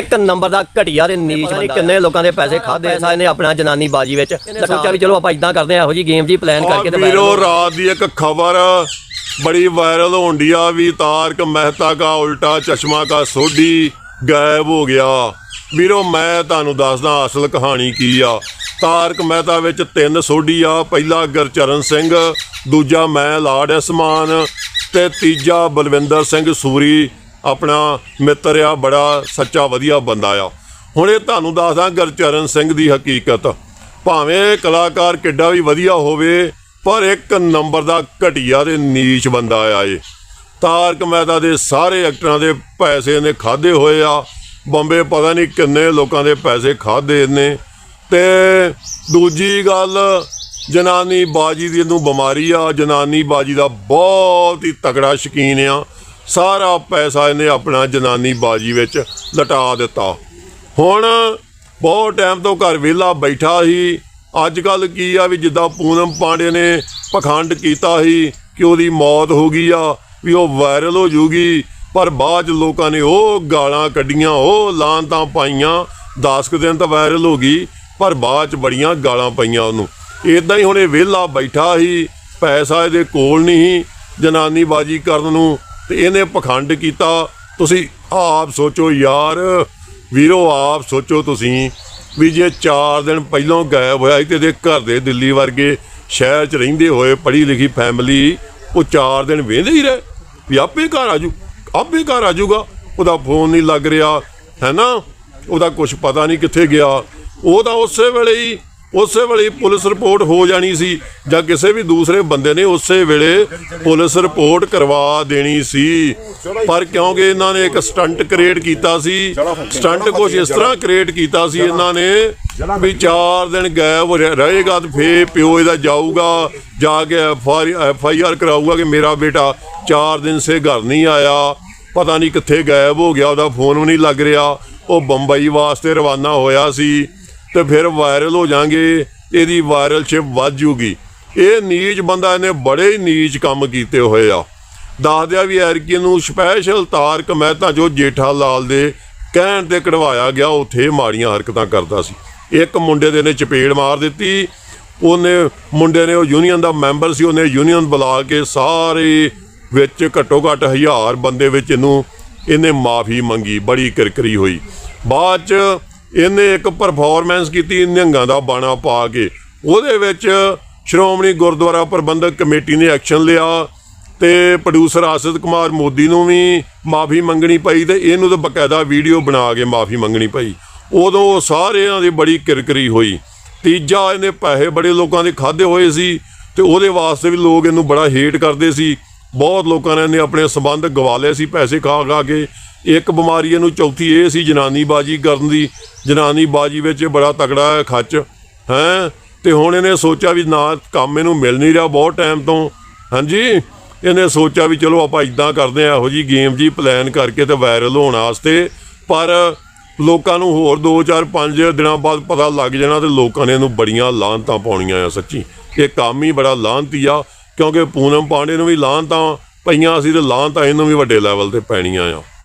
ਇੱਕ ਨੰਬਰ ਦਾ ਘਟੀਆ ਤੇ ਨੀਚ ਬੰਦਾ ਕਿੰਨੇ ਲੋਕਾਂ ਦੇ ਪੈਸੇ ਖਾਦੇ ਸਾਇ ਨੇ ਆਪਣਾ ਜਨਾਨੀ ਬਾਜੀ ਵਿੱਚ। ਇਹਨੇ ਸੋਚਿਆ ਵੀ ਚਲੋ ਆਪਾਂ ਇਦਾਂ ਕਰਦੇ ਆ ਇਹੋ ਜੀ ਗੇਮ ਜੀ ਪਲਾਨ ਕਰਕੇ ਤੇ ਵੀਰੋ ਰਾਤ ਦੀ ਇੱਕ ਖਬਰ ਬੜੀ ਵਾਇਰਲ ਹੋਣ ਆ ਵੀ ਤਾਰਕ ਮਹਿਤਾ ਦਾ ਉਲਟਾ ਚਸ਼ਮਾ ਕਾ ਸੋਢੀ ਗਾਇਬ ਹੋ ਗਿਆ। ਵੀਰੋ ਮੈਂ ਤੁਹਾਨੂੰ ਦੱਸਦਾ ਅਸਲ ਕਹਾਣੀ ਕੀ ਆ। ਤਾਰਕ ਮਹਿਤਾ ਵਿੱਚ ਤਿੰਨ ਸੋਢੀ ਆ ਪਹਿਲਾ ਗੁਰਚਰਨ ਸਿੰਘ ਦੂਜਾ ਮੈਂ ਲਾਡ ਇਸਮਾਨ ਤੇ ਤੀਜਾ ਬਲਵਿੰਦਰ ਸਿੰਘ ਸੂਰੀ। ਆਪਣਾ ਮਿੱਤਰ ਆ, ਬੜਾ ਸੱਚਾ, ਵਧੀਆ ਬੰਦਾ ਆ। ਹੁਣ ਇਹ ਤੁਹਾਨੂੰ ਦੱਸਦਾ ਗੁਰਚਰਨ ਸਿੰਘ ਦੀ ਹਕੀਕਤ। ਭਾਵੇਂ ਕਲਾਕਾਰ ਕਿੱਡਾ ਵੀ ਵਧੀਆ ਹੋਵੇ, ਪਰ ਇੱਕ ਨੰਬਰ ਦਾ ਘਟੀਆ ਤੇ ਨੀਚ ਬੰਦਾ ਆ ਇਹ। ਤਾਰਕ ਮਹਿਤਾ ਦੇ ਸਾਰੇ ਐਕਟਰਾਂ ਦੇ ਪੈਸੇ ਨੇ ਖਾਦੇ ਹੋਏ ਆ। ਬੰਬੇ ਪਤਾ ਨਹੀਂ ਕਿੰਨੇ ਲੋਕਾਂ ਦੇ ਪੈਸੇ ਖਾਦੇ ਨੇ ਤੇ ਦੂਜੀ ਗੱਲ ਜਨਾਨੀ ਬਾਜੀ ਦੀ ਇਹਨੂੰ ਬਿਮਾਰੀ ਆ। ਜਨਾਨੀ ਬਾਜੀ ਦਾ ਬਹੁਤ ਹੀ ਤਕੜਾ ਸ਼ਕੀਨ ਆ। ਸਾਰਾ ਪੈਸਾ ਇਹਨੇ ਆਪਣਾ ਜਨਾਨੀ ਬਾਜੀ ਵਿੱਚ ਲਟਾ ਦਿੱਤਾ। ਹੁਣ ਬਹੁਤ ਟਾਈਮ ਤੋਂ ਘਰ ਵਿਹਲਾ ਬੈਠਾ ਸੀ। ਅੱਜ ਕੱਲ ਕੀ ਆ ਵੀ ਜਿੱਦਾਂ ਪੂਨਮ ਪਾਂਡੇ ਨੇ ਪਖੰਡ ਕੀਤਾ ਸੀ ਕਿ ਉਹਦੀ ਮੌਤ ਹੋ ਗਈ ਆ, ਵੀ ਉਹ ਵਾਇਰਲ ਹੋ ਜੂਗੀ, ਪਰ ਬਾਅਦ 'ਚ ਲੋਕਾਂ ਨੇ ਉਹ ਗਾਲਾਂ ਕੱਢੀਆਂ, ਉਹ ਲਾਂਤਾਂ ਪਾਈਆਂ 10 ਕੁ ਦਿਨ ਤਾਂ ਵਾਇਰਲ ਹੋ ਗਈ, ਪਰ ਬਾਅਦ 'ਚ ਬੜੀਆਂ ਗਾਲਾਂ ਪਈਆਂ ਉਹਨੂੰ। ਇਦਾਂ ਹੀ ਹੁਣ ਇਹ ਵਿਹਲਾ ਬੈਠਾ ਸੀ, ਪੈਸਾ ਇਹਦੇ ਕੋਲ ਨਹੀਂ ਸੀ, ਜਨਾਨੀ ਬਾਜੀ ਕਰਨ ਨੂੰ ਤੇ ਇਹਨੇ ਪਖੰਡ ਕੀਤਾ, ਤੁਸੀਂ ਆਪ ਸੋਚੋ ਯਾਰ, ਵੀਰੋ ਆਪ ਸੋਚੋ ਤੁਸੀਂ ਵੀ ਜੇ 4 ਦਿਨ ਪਹਿਲਾਂ ਗਾਇਬ ਹੋਇਆ ਸੀ ਤੇ ਇਹਦੇ ਘਰ ਦੇ ਦਿੱਲੀ ਵਰਗੇ ਸ਼ਹਿਰ 'ਚ ਰਹਿੰਦੇ ਹੋਏ ਪੜ੍ਹੀ ਲਿਖੀ ਫੈਮਿਲੀ ਉਹ 4 ਦਿਨ ਵੇਂਦੇ ਹੀ ਰਹੇ ਵੀ ਆਪੇ ਘਰ ਆਜੂ ਆਪੇ ਘਰ ਆਜੂਗਾ ਉਹਦਾ ਫੋਨ ਨਹੀਂ ਲੱਗ ਰਿਹਾ, ਹੈ ਨਾ? ਉਹਦਾ ਕੁਝ ਪਤਾ ਨਹੀਂ ਕਿੱਥੇ ਗਿਆ। ਉਹ ਤਾਂ ਉਸੇ ਵੇਲੇ ਹੀ ਉਸੇ ਵੇਲੇ ਪੁਲਿਸ ਰਿਪੋਰਟ ਹੋ ਜਾਣੀ ਸੀ ਜਾਂ ਕਿਸੇ ਵੀ ਦੂਸਰੇ ਬੰਦੇ ਨੇ ਉਸੇ ਵੇਲੇ ਪੁਲਿਸ ਰਿਪੋਰਟ ਕਰਵਾ ਦੇਣੀ ਸੀ। ਪਰ ਕਿਉਂਕਿ ਇਹਨਾਂ ਨੇ ਇੱਕ ਸਟੰਟ ਕ੍ਰੀਏਟ ਕੀਤਾ ਸੀ, ਸਟੰਟ ਕੁਝ ਇਸ ਤਰ੍ਹਾਂ ਕ੍ਰੀਏਟ ਕੀਤਾ ਸੀ ਇਹਨਾਂ ਨੇ ਵੀ 4 ਦਿਨ ਗਾਇਬ ਰਹੇਗਾ ਤੇ ਫੇ ਪਿਓ ਇਹਦਾ ਜਾਊਗਾ, ਜਾ ਕੇ ਐਫ ਆਈ ਆਰ ਕਰਾਊਗਾ ਕਿ ਮੇਰਾ ਬੇਟਾ 4 ਦਿਨ ਸੇ ਘਰ ਨਹੀਂ ਆਇਆ, ਪਤਾ ਨਹੀਂ ਕਿੱਥੇ ਗਾਇਬ ਹੋ ਗਿਆ, ਉਹਦਾ ਫੋਨ ਵੀ ਨਹੀਂ ਲੱਗ ਰਿਹਾ। ਉਹ ਬੰਬਈ ਵਾਸਤੇ ਰਵਾਨਾ ਹੋਇਆ ਸੀ। ਤੇ ਫਿਰ ਵਾਇਰਲ ਹੋ ਜਾਾਂਗੇ ਇਹਦੀ ਵਾਇਰਲਸ਼ਿਪ ਵੱਧ ਜੂਗੀ। ਇਹ ਨੀਚ ਬੰਦਾ ਇਹਨੇ ਬੜੇ ਹੀ ਨੀਚ ਕੰਮ ਕੀਤੇ ਹੋਏ ਆ। ਦੱਸਦਿਆ ਵੀ ਐਰਕੀ ਨੂੰ ਸਪੈਸ਼ਲ ਤਾਰਕ ਮਹਿਤਾ ਜੋ ਜੇਠਾ ਲਾਲ ਦੇ ਕਹਿਣ ਤੇ ਕਢਵਾਇਆ ਗਿਆ, ਉੱਥੇ ਮਾੜੀਆਂ ਹਰਕਤਾਂ ਕਰਦਾ ਸੀ। ਇੱਕ ਮੁੰਡੇ ਦੇ ਨੇ ਚਪੇੜ ਮਾਰ ਦਿੱਤੀ। ਉਹਨੇ ਮੁੰਡੇ ਨੇ ਉਹ ਯੂਨੀਅਨ ਦਾ ਮੈਂਬਰ ਸੀ, ਉਹਨੇ ਯੂਨੀਅਨ ਬੁਲਾ ਕੇ ਸਾਰੇ ਵਿੱਚ ਘੱਟੋ ਘੱਟ ਹਜ਼ਾਰ ਬੰਦੇ ਵਿੱਚ ਇਹਨੂੰ, ਇਹਨੇ ਮਾਫੀ ਮੰਗੀ, ਬੜੀ ਕਿਰਕਰੀ ਹੋਈ। ਬਾਅਦ ਚ ਇਹਨੇ ਇੱਕ ਪਰਫਾਰਮੈਂਸ ਕੀਤੀ, ਨਿਹੰਗਾਂ ਦਾ ਬਾਣਾ ਪਾ ਕੇ। ਉਹਦੇ ਵਿੱਚ ਸ਼੍ਰੋਮਣੀ ਗੁਰਦੁਆਰਾ ਪ੍ਰਬੰਧਕ ਕਮੇਟੀ ਨੇ ਐਕਸ਼ਨ ਲਿਆ ਤੇ ਪ੍ਰੋਡਿਊਸਰ ਆਸਿਤ ਕੁਮਾਰ ਮੋਦੀ ਨੂੰ ਵੀ ਮਾਫੀ ਮੰਗਣੀ ਪਈ ਤੇ ਇਹਨੂੰ ਤਾਂ ਬਕਾਇਦਾ ਵੀਡੀਓ ਬਣਾ ਕੇ ਮਾਫੀ ਮੰਗਣੀ ਪਈ। ਉਦੋਂ ਉਹ ਸਾਰਿਆਂ ਦੀ ਬੜੀ ਕਿਰਕਰੀ ਹੋਈ। ਤੀਜਾ ਇਹਨੇ ਪੈਸੇ ਬੜੇ ਲੋਕਾਂ ਦੇ ਖਾਦੇ ਹੋਏ ਸੀ ਤੇ ਉਹਦੇ ਵਾਸਤੇ ਵੀ ਲੋਕ ਇਹਨੂੰ ਬੜਾ ਹੇਟ ਕਰਦੇ ਸੀ। ਬਹੁਤ ਲੋਕਾਂ ਨੇ ਇਹਨੇ ਆਪਣੇ ਸੰਬੰਧ ਗਵਾ ਲਏ ਸੀ, ਪੈਸੇ ਖਾ ਖਾ ਕੇ। ਇੱਕ ਬਿਮਾਰੀ ਇਹਨੂੰ ਚੌਥੀ, ਇਹ ਸੀ ਜਨਾਨੀ ਬਾਜੀ ਕਰਨ ਦੀ। ਜਨਾਨੀ ਬਾਜੀ ਵਿੱਚ ਬੜਾ ਤਕੜਾ ਹੈ, ਖੱਚ, ਹੈ? ਤੇ ਹੁਣ ਇਹਨੇ ਸੋਚਿਆ ਵੀ ਨਾ, ਕੰਮ ਇਹਨੂੰ ਮਿਲ ਨਹੀਂ ਰਿਹਾ ਬਹੁਤ ਟਾਈਮ ਤੋਂ। ਹਾਂਜੀ? ਇਹਨੇ ਸੋਚਿਆ ਵੀ ਚਲੋ ਆਪਾਂ ਇਦਾਂ ਕਰਦੇ ਆ ਇਹੋ ਜੀ ਗੇਮ ਜੀ ਪਲਾਨ ਕਰਕੇ ਤੇ ਵਾਇਰਲ ਹੋਣ ਵਾਸਤੇ। ਪਰ ਲੋਕਾਂ ਨੂੰ ਹੋਰ 2 4 5 ਦਿਨਾਂ ਬਾਅਦ ਪਤਾ ਲੱਗ ਜਾਣਾ ਤੇ ਲੋਕਾਂ ਨੇ ਇਹਨੂੰ ਬੜੀਆਂ ਲਾਹਨਤਾਂ ਪਾਉਣੀਆਂ ਆ ਸੱਚੀ। ਇਹ ਕੰਮ ਹੀ ਬੜਾ ਲਾਹਨਤੀ ਆ, ਕਿਉਂਕਿ ਪੂਨਮ ਪਾਂਡੇ ਨੂੰ ਵੀ ਲਾਹਨਤਾਂ ਪਈਆਂ ਸੀ ਤੇ ਲਾਹਨਤਾਂ ਇਹਨੂੰ ਵੀ ਵੱਡੇ ਲੈਵਲ ਤੇ ਪੈਣੀਆਂ ਆ।